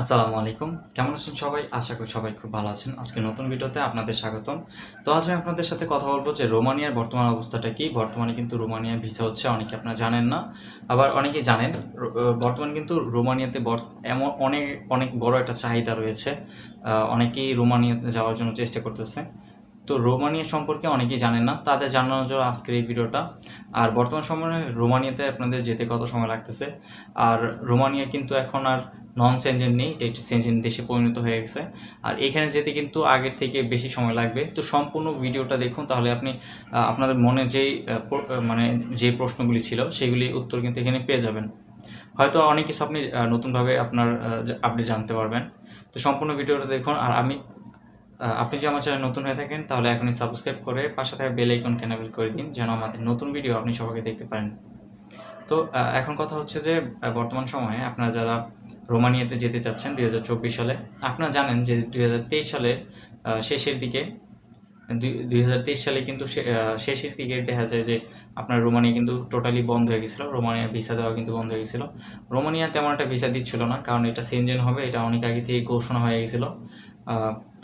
আসসালামু আলাইকুম। কেমন আছেন সবাই? আশা করি সবাই খুব ভালো আছেন। আজকে নতুন ভিডিওতে আপনাদের স্বাগতম। তো আজ আমি আপনাদের সাথে কথা বলব যে রোমানিয়ার বর্তমান অবস্থাটা কি? বর্তমানে কিন্তু রোমানিয়া ভিসা হচ্ছে, অনেকে আপনারা জানেন না। আবার অনেকেই জানেন বর্তমানে কিন্তু রোমানিয়াতে এমন অনেক অনেক বড় একটা চাহিদা রয়েছে। অনেকেই রোমানিয়াতে যাওয়ার জন্য চেষ্টা করতেছে। তো রোমানিয়া সম্পর্কে অনেকেই জানেন না, তাদের জানানোর জন্য আজকের এই ভিডিওটা। আর বর্তমান সময়ে রোমানিয়াতে আপনাদের যেতে কত সময় লাগতেছে? আর রোমানিয়া কিন্তু এখন আর নন সেনজেন নেই, এটা একটি সেনজেন দেশে পরিণত হয়ে গেছে। আর এখানে যেতে কিন্তু আগের থেকে বেশি সময় লাগবে। তো সম্পূর্ণ ভিডিওটা দেখুন, তাহলে আপনি আপনাদের মনে যেই মানে যে প্রশ্নগুলি ছিল সেগুলির উত্তর কিন্তু এখানে পেয়ে যাবেন। হয়তো অনেক কিছু আপনি নতুনভাবে আপনার আপনি জানতে পারবেন। তো সম্পূর্ণ ভিডিওটা দেখুন, আর আমি আপনি যদি আমার চ্যানেল নতুন হয়ে থাকেন, তাহলে এখনই সাবস্ক্রাইব করে পাশে থাকা বেল আইকন ক্যানাবেল করে দিন, যেন আমাদের নতুন ভিডিও আপনি সবাইকে দেখতে পারেন। তো এখন কথা হচ্ছে যে বর্তমান সময়ে আপনারা যারা রোমানিয়াতে যেতে চাচ্ছেন দুই হাজার চব্বিশ সালে, আপনারা জানেন যে দুই হাজার তেইশ সালের শেষের দিকে, দুই হাজার তেইশ সালে কিন্তু শেষের দিকে দেখা যায় যে আপনার রোমানিয়া কিন্তু টোটালি বন্ধ হয়ে গেছিল, রোমানিয়া ভিসা দেওয়া কিন্তু বন্ধ হয়ে গেছিল। রোমানিয়া তেমন একটা ভিসা দিচ্ছিল না, কারণ এটা সেনজেন হবে, এটা অনেক আগে থেকে ঘোষণা হয়ে গেছিল।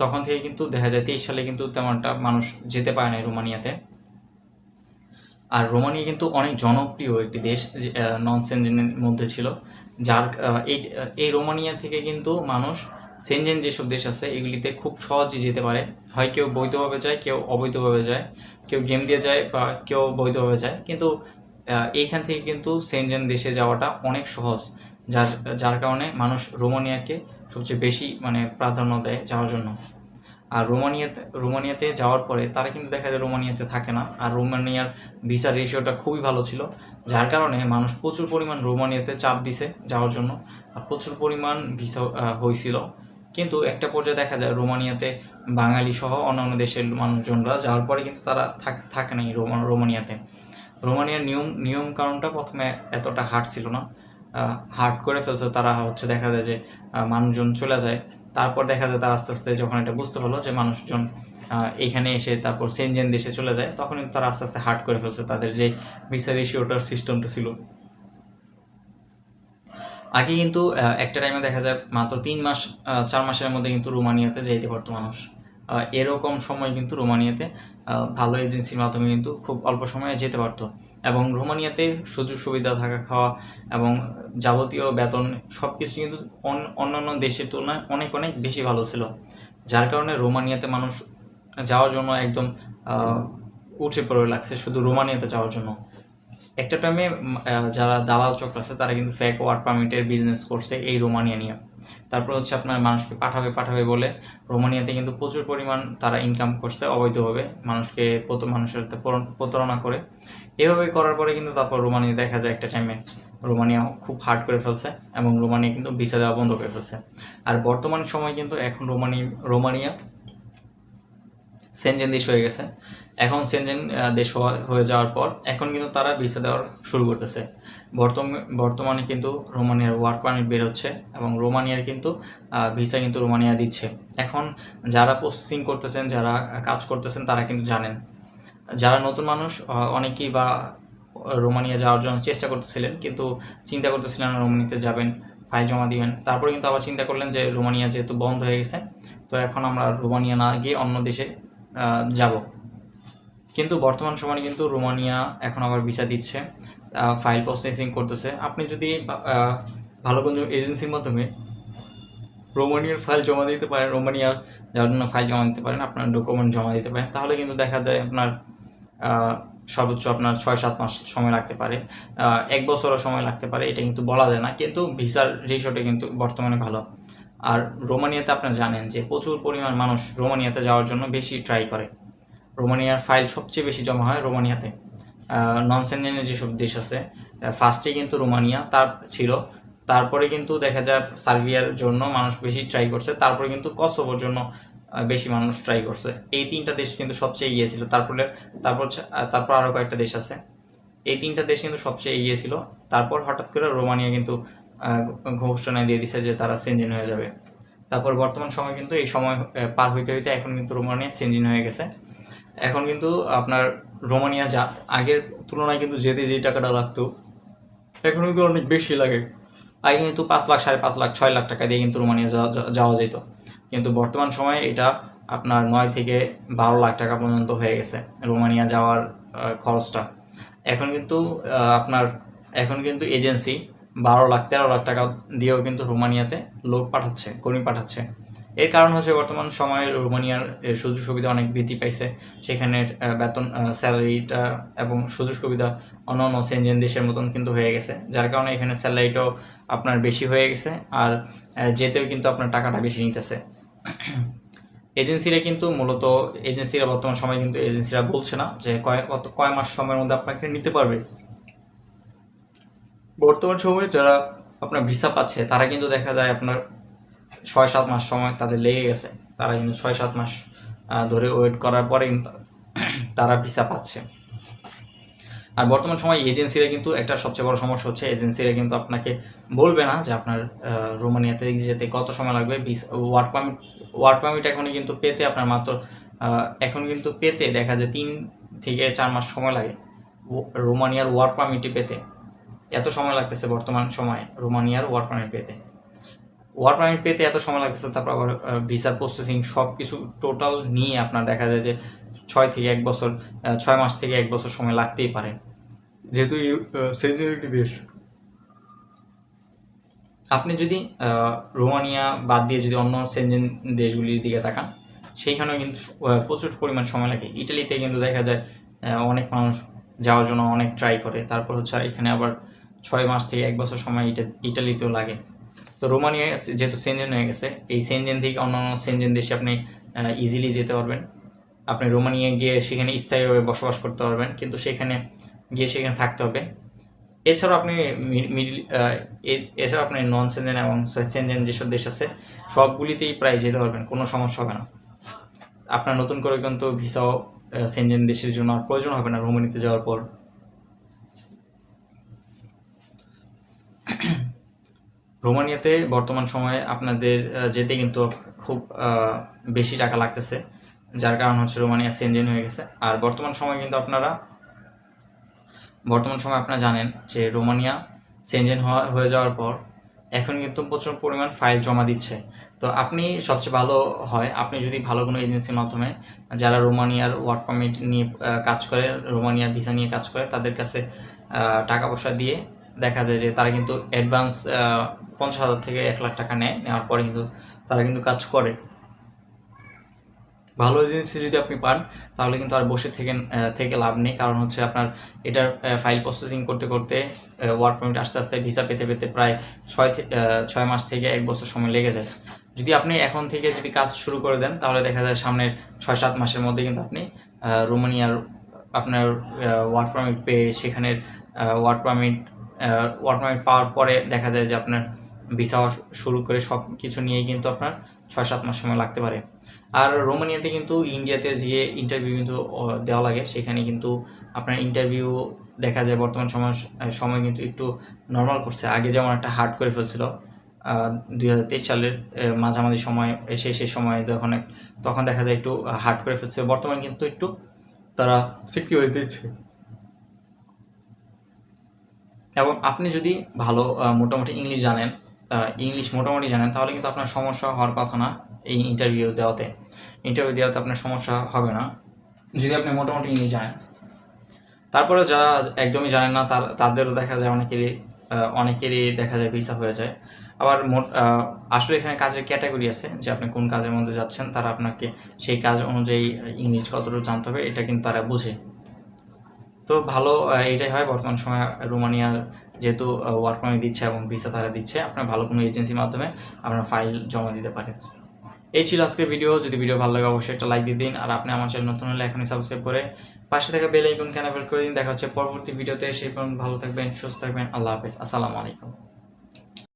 তখন থেকে কিন্তু দেখা যায় তেইশ সালে কিন্তু তেমন একটা মানুষ যেতে পারে না রোমানিয়াতে। আর রোমানিয়া কিন্তু অনেক জনপ্রিয় একটি দেশ নন সেনজেনের মধ্যে ছিল। যার এই এই রোমানিয়া থেকে কিন্তু মানুষ সেনজেন যেসব দেশ আছে, এগুলিতে খুব সহজে যেতে পারে। হয় কেউ বৈধভাবে যায়, কেউ অবৈধভাবে যায়। কেউ গেম দিয়ে যায় বা কেউ বৈধভাবে যায়। কিন্তু এইখান থেকে কিন্তু সেনজেন দেশে যাওয়াটা অনেক সহজ। যার যার কারণে মানুষ রোমানিয়াকে সবচেয়ে বেশি মানে প্রাধান্য দেয় যাওয়ার জন্য। আর রোমানিয়াতে রোমানিয়াতে যাওয়ার পরে তারা কিন্তু দেখা যায় রোমানিয়াতে থাকে না। আর রোমানিয়ার ভিসা রেশিওটা খুবই ভালো ছিল, যার কারণে মানুষ প্রচুর পরিমাণ রোমানিয়াতে চাপ দিছে যাওয়ার জন্য আর প্রচুর পরিমাণ ভিসা হয়েছিল। কিন্তু একটা পর্যায়ে দেখা যায় রোমানিয়াতে বাঙালি সহ অন্যান্য দেশের মানুষজনরা যাওয়ার পরে কিন্তু তারা থাক- নাই রোমা, রোমানিয়াতে। রোমানিয়ার নিয়ম নিয়ম কারণটা প্রথমে এতটা হার্ড ছিল না। হার্ড করে ফেলছে তারা হচ্ছে দেখা যায় যে মানুষজন চলে যায়। তারপর দেখা যায় তারা আস্তে আস্তে যখন এটা বুঝতে পারল যে মানুষজন এখানে এসে তারপর সেনজেন দেশে চলে যায়, তখন কিন্তু তারা আস্তে আস্তে হার্ড করে ফেলছে তাদের যে ভিসা রেশিওটার সিস্টেমটা ছিল। আগে কিন্তু একটা টাইমে দেখা যায় মাত্র তিন মাস চার মাসের মধ্যে কিন্তু রোমানিয়াতে যাইতে পারতো মানুষ। এরকম সময় কিন্তু রোমানিয়াতে ভালো এজেন্সির মাধ্যমে কিন্তু খুব অল্প সময়ে যেতে পারতো। এবং রোমানিয়াতে সুযোগ সুবিধা থাকা, খাওয়া এবং যাবতীয় বেতন সব কিছু কিন্তু অন্য অন্যান্য দেশের তুলনায় অনেক অনেক বেশি ভালো ছিল। যার কারণে রোমানিয়াতে মানুষ যাওয়ার জন্য একদম উঠে পড়ে লাগছে, শুধু রোমানিয়াতে যাওয়ার জন্য। একটা টাইমে যারা দালাল চক্র আছে, তারা কিন্তু ফেক ওয়ার্ক পারমিটের বিজনেস করছে এই রোমানিয়া নিয়ে। তারপর হচ্ছে আপনার মানুষকে পাঠাবে পাঠাবে বলে। রোমানিয়াতে কিন্তু প্রচুর পরিমাণ তারা ইনকাম করছে অবৈধভাবে, মানুষকে মানুষের প্রতারণা করে। এভাবে করার পরে কিন্তু তারপর রোমানিয়া দেখা যায় একটা টাইমে রোমানিয়া খুব হার্ড করে ফেলছে এবং রোমানিয়া কিন্তু ভিসা দেওয়া বন্ধ করে ফেলছে। আর বর্তমান সময় কিন্তু এখন রোমানি, রোমানিয়া সেনজেন দেশ হয়ে গেছে। এখন সেনজেন দেশ হয়ে যাওয়ার পর এখন কিন্তু তারা ভিসা দেওয়ার শুরু করতেছে। বর্তমানে কিন্তু রোমানিয়ার ওয়ার্ক পারমিট বের হচ্ছে এবং রোমানিয়ার কিন্তু ভিসা কিন্তু রোমানিয়া দিচ্ছে। এখন যারা প্রসেসিং করতেছেন, যারা কাজ করতেছেন তারা কিন্তু জানেন। যারা নতুন মানুষ অনেকেই বা, রোমানিয়া যাওয়ার জন্য চেষ্টা করতেছিলেন কিন্তু চিন্তা করতেছিলেন না রোমানিয়াতে যাবেন ফাইল জমা দিবেন। তারপরে কিন্তু আবার চিন্তা করলেন যে রোমানিয়া যেহেতু বন্ধ হয়ে গেছে, তো এখন আমরা রোমানিয়া না গিয়ে অন্য দেশে যাব। কিন্তু বর্তমান সময়ে কিন্তু রোমানিয়া এখন আবার ভিসা দিচ্ছে ফাইল প্রসেসিং করতেছে। আপনি যদি ভালো কোনো এজেন্সির মাধ্যমে রোমানিয়ার ফাইল জমা দিতে পারেন, রোমানিয়া যাওয়ার জন্য ফাইল জমা দিতে পারেন, আপনার ডকুমেন্ট জমা দিতে পারেন, তাহলে কিন্তু দেখা যায় আপনার সর্বোচ্চ আপনার ছয় সাত মাস সময় লাগতে পারে এক বছরও সময় লাগতে পারে, এটা কিন্তু বলা যায় না। কিন্তু ভিসার রেশিওটা কিন্তু বর্তমানে ভালো। আর রোমানিয়াতে আপনারা জানেন যে প্রচুর পরিমাণ মানুষ রোমানিয়াতে যাওয়ার জন্য বেশি ট্রাই করে। রোমানিয়ার ফাইল সবচেয়ে বেশি জমা হয় রোমানিয়াতে। নন যেসব দেশ আছে ফার্স্টে কিন্তু রোমানিয়া, তার ছিল। তারপরে কিন্তু দেখা যায় সার্বিয়ার জন্য মানুষ বেশি ট্রাই করছে, তারপরে কিন্তু কসোভোর জন্য বেশি মানুষ ট্রাই করছে। এই তিনটা দেশ কিন্তু সবচেয়ে এগিয়ে ছিল। তারপরে, তারপর তারপর আরও কয়েকটা দেশ আছে। এই তিনটা দেশ কিন্তু সবচেয়ে এগিয়ে ছিল। তারপর হঠাৎ করে রোমানিয়া কিন্তু ঘোষণা দিয়ে দিছে যে তারা সেনজেন হয়ে যাবে। তারপর বর্তমান সময় কিন্তু এই সময় পার হইতে হইতে এখন কিন্তু রোমানিয়া সেনজেন হয়ে গেছে। এখন কিন্তু আপনার রোমানিয়া যা, আগের তুলনায় কিন্তু যেতে যেই টাকাটা লাগতো এখন কিন্তু অনেক বেশি লাগে। আগে কিন্তু পাঁচ লাখ, সাড়ে পাঁচ লাখ, ছয় লাখ টাকা দিয়ে কিন্তু রোমানিয়া যাওয়া- যাওয়া যেত কিন্তু বর্তমান সময়ে এটা আপনার নয় থেকে বারো লাখ টাকা পর্যন্ত হয়ে গেছে রোমানিয়া যাওয়ার খরচটা। এখন কিন্তু আপনার, এখন কিন্তু এজেন্সি বারো লাখ, তেরো লাখ টাকা দিয়েও কিন্তু রোমানিয়াতে লোক পাঠাচ্ছে, কর্মী পাঠাচ্ছে। এর কারণ হচ্ছে বর্তমান সময়ে রোমানিয়ার সুযোগ সুবিধা অনেক বৃদ্ধি পাইছে। সেখানের বেতন স্যালারিটা এবং সুযোগ সুবিধা অন্য অন্য সেনজেন দেশের মতন কিন্তু হয়ে গেছে। যার কারণে এখানে স্যালারিটাও আপনার বেশি হয়ে গেছে আর যেতেও কিন্তু আপনার টাকাটা বেশি নিতেছে। এজেন্সিরা কিন্তু মূলত, এজেন্সিরা বর্তমান সময়ে কিন্তু এজেন্সিরা বলছে না যে কয়, কত, কয় মাস সময়ের মধ্যে আপনাকে নিতে পারবে। বর্তমান সময়ে যারা আপনার ভিসা পাচ্ছে, তারা কিন্তু দেখা যায় আপনার ছয় সাত মাস সময় তাদের লেগে গেছে। তারা কিন্তু ছয় সাত মাস ধরে ওয়েট করার পরে তারা ভিসা পাচ্ছে। আর বর্তমান সময় এজেন্সিরা কিন্তু একটা সবচেয়ে বড় সমস্যা হচ্ছে এজেন্সিরা কিন্তু আপনাকে বলবে না যে আপনার রোমানিয়াতে যেতে কত সময় লাগবে ওয়ার্ক পারমিট ওয়ার্ক পারমিট এখন কিন্তু পেতে আপনার মাত্র এখন কিন্তু পেতে দেখা যায় তিন থেকে চার মাস সময় লাগে রোমানিয়ার ওয়ার্ক পারমিটটি পেতে। এত সময় লাগতেছে বর্তমান সময়ে রোমানিয়ার ওয়ার্ক পারমিট পেতে। ওয়ার্ক পারমিট পেতে এত সময় লাগতেছে তারপর আবার ভিসা প্রসেসিং সব কিছু টোটাল নিয়ে আপনার দেখা যায় যে ছয় থেকে এক বছর ছয় মাস থেকে এক বছর সময় লাগতেই পারে। যেহেতু সেনিয়রিটি দেশ আপনি যদি রোমানিয়া বাদ দিয়ে যদি অন্য সেনজেন দেশগুলির দিকে তাকান সেইখানেও কিন্তু প্রচুর পরিমাণ সময় লাগে। ইটালিতে কিন্তু দেখা যায় অনেক মানুষ যাওয়ার জন্য অনেক ট্রাই করে। তারপর হচ্ছে এখানে আবার ছয় মাস থেকে এক বছর সময় ইটা ইটালিতেও লাগে। তো রোমানিয়া যেহেতু সেনজেন হয়ে গেছে, এই সেনজেন থেকে অন্য অন্য সেনজেন দেশে আপনি ইজিলি যেতে পারবেন। আপনি রোমানিয়া গিয়ে সেখানে স্থায়ীভাবে বসবাস করতে পারবেন, কিন্তু সেখানে গিয়ে সেখানে থাকতে হবে। এছাড়াও আপনি মিডল এ- এছাড়াও আপনি নন সেনজেন এবং সেনজেন যেসব দেশ আছে, সবগুলিতেই প্রায় যেতে পারবেন, কোনো সমস্যা হবে না। আপনার নতুন করে কিন্তু ভিসাও সেনজেন দেশের জন্য আর প্রয়োজন হবে না রোমানিতে যাওয়ার পর। রোমানিয়াতে বর্তমান সময়ে আপনাদের যেতে কিন্তু খুব বেশি টাকা লাগতেছে। যার কারণ হচ্ছে রোমানিয়া সেনজেন হয়ে গেছে। আর বর্তমান সময়ে কিন্তু আপনারা, বর্তমান সময় আপনারা জানেন যে রোমানিয়া সেনজেন হয়ে যাওয়ার পর এখন কিন্তু প্রচুর পরিমাণ ফাইল জমা দিচ্ছে। তো আপনি সবচেয়ে ভালো হয়, আপনি যদি ভালো কোনো এজেন্সির মাধ্যমে যারা রোমানিয়ার ওয়ার্ক পারমিট নিয়ে কাজ করে, রোমানিয়ার ভিসা নিয়ে কাজ করে, তাদের কাছে টাকা পয়সা দিয়ে দেখা যায় যে তারা কিন্তু অ্যাডভান্স পঞ্চাশ হাজার থেকে এক লাখ টাকা নেয়, নেওয়ার পরে কিন্তু তারা কিন্তু কাজ করে। ভালো এজেন্সি যদি আপনি পান, তাহলে কিন্তু আর বসে থেকে থেকে লাভ নেই। কারণ হচ্ছে আপনার এটার ফাইল প্রসেসিং করতে করতে ওয়ার্ক পারমিট আস্তে আস্তে ভিসা পেতে পেতে প্রায় ছয় ছয় মাস থেকে এক বছর সময় লেগে যায়। যদি আপনি এখন থেকে যদি কাজ শুরু করে দেন, তাহলে দেখা যায় সামনের ছয় সাত মাসের মধ্যে কিন্তু আপনি রোমানিয়ার আপনার ওয়ার্ক পারমিট পেয়ে সেখানের ওয়ার্ক পারমিট ওয়ার্ক পারমিট পাওয়ার পরে দেখা যায় যে আপনার ভিসা শুরু করে সব কিছু নিয়েই কিন্তু আপনার ছয় সাত মাস সময় লাগতে পারে। আর রোমানিয়াতে কিন্তু ইন্ডিয়াতে গিয়ে ইন্টারভিউ কিন্তু দেওয়া লাগে, সেখানে কিন্তু আপনার ইন্টারভিউ দেখা যায় বর্তমান সময় সময় কিন্তু একটু নর্মাল করছে। আগে যেমন একটা হার্ড করে ফেলছিল দুই হাজার তেইশ সালের মাঝামাঝি সময় এসে সেই সময় যখন তখন দেখা যায় একটু হার্ড করে ফেলছে। বর্তমান কিন্তু একটু তারা সিকিউরিটি দিচ্ছে। এবং আপনি যদি ভালো মোটামুটি ইংলিশ জানেন ইংলিশ মোটামুটি জানেন, তাহলে কিন্তু আপনার সমস্যা হওয়ার কথা না এই ইন্টারভিউ দেওয়াতে। ইন্টারভিউ দেওয়াতে আপনার সমস্যা হবে না, যদি আপনি মোটামুটি ইংলিশ জানেন। তারপরে যারা একদমই জানেন না, তার, তাদেরও দেখা যায় অনেকেরই অনেকেরই দেখা যায় ভিসা হয়ে যায়। আবার আসলে এখানে কাজের ক্যাটাগরি আছে, যে আপনি কোন কাজের মধ্যে যাচ্ছেন, তারা আপনাকে সেই কাজ অনুযায়ী ইংলিশ কতটুকু জানতে হবে, এটা কিন্তু তারা বুঝে। তো ভালো এটাই হয় বর্তমান সময়ে রোমানিয়ার যেহেতু ওয়ার্ক পারমিট দিচ্ছে এবং ভিসা তারা দিচ্ছে, আপনার ভালো কোনো এজেন্সির মাধ্যমে আপনার ফাইল জমা দিতে পারেন। এই ছিল আজকের ভিডিও যদি ভিডিও ভালো লাগে, অবশ্যই একটা লাইক দিয়ে দিন। আর আপনি আমার চ্যানেল নতুন হলে এখনই সাবস্ক্রাইব করে পাশে থাকা বেল আইকন ক্যানাবেল করে দিন। দেখা হচ্ছে পরবর্তী ভিডিওতে সেই পর্যন্ত ভালো থাকবেন, সুস্থ থাকবেন। আল্লাহ হাফেজ। আসসালামু আলাইকুম।